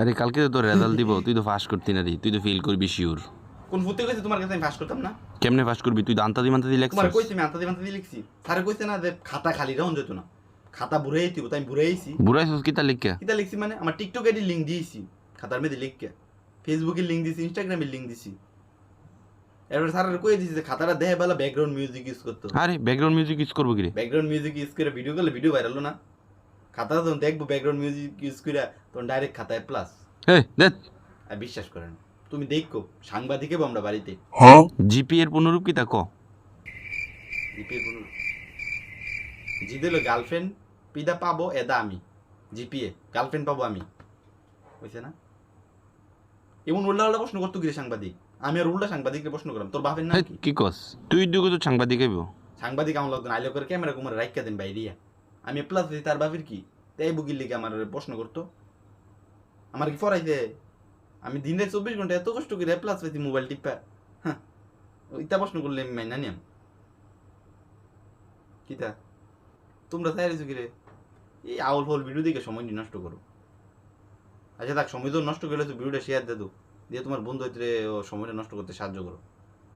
আরে কালকে তো তোর রেজাল্ট দিব তুই তো পাস করতি না রে তুই তো ফেল করবি শিওর কোন ফুটে গেছে তোমার কাছে আমি ফাঁস করতাম না? কেমনে পাস করবি? তুই দান্তা দি মান্তা দি তোমার কইছি আমি আন্তাদি মান্তাদি লিখছি। স্যারে কইছে না যে খাতা খালি রাউন যেত না। খাতা বুড়াই দিব তাই বুড়াইছি বুড়াইছিস কি তা লিখকে? কিতা লিখছি মানে আমার টিকটক আইডি লিঙ্ক দিয়েছি খাতার মধ্যে লিখকে। ফেসবুকে লিঙ্ক দিছি ইনস্টাগ্রামে লিঙ্ক দিছি এরপর স্যারের কই দিছি যে খাতাটা দেহে বেলা ব্যাকগ্রাউন্ড মিউজিক ইউজ করতে আরে ব্যাকগ্রাউন্ড মিউজিক ইউজ করব কি রে? ব্যাকগ্রাউন্ড মিউজিক ইউজ করে ভিডিও করলে ভিডিও ভাইরাল না। খাতা যখন দেখব ব্যাকগ্রাউন্ড মিউজিক ইউজ করে তখন ডাইরেক্ট খাতায় প্লাস দেখ। আর বিশ্বাস করেন তুমি দেখো সাংবাদিকে আমরা বাড়িতে। জিপি এর পুনরূপ কি ক? জিপিএ কোনো জিতে গার্লফ্রেন্ড পিদা পাবো এদা আমি। জিপিএ গার্লফ্রেন্ড পাবো আমি। হয়েছে না? এমন উল্টা উল্টা প্রশ্ন করতো কি সাংবাদিক? আমি আর উল্টা সাংবাদিককে প্রশ্ন করলাম তোর বাপের নাম কি? কি কস? তুই দুগো তো সাংবাদিক সাংবাদিক আমার লোকজন আইলো করে ক্যামেরা কুমার রাইকা দেন বাইরিয়া আমি প্লাস দিই তার বাপের কি? তাই বুকির লিগে আমার প্রশ্ন করতো। আমার কি ফরাইছে আমি দিনে চব্বিশ ঘণ্টা এত কষ্ট করে প্লাস পাইছি মোবাইল টিপা। হ্যাঁ ইতা প্রশ্ন করলে আমি মাইনা নিয়াম। কিতা তোমরা তাই রেছো কিরে? এই আউল ফল ভিডিও দিকে সময় নষ্ট করো। আচ্ছা দেখ সময় তো নষ্ট করলে তো ভিডিওটা শেয়ার দে দো দিয়ে তোমার বন্ধু হইতে সময়টা নষ্ট করতে সাহায্য করো।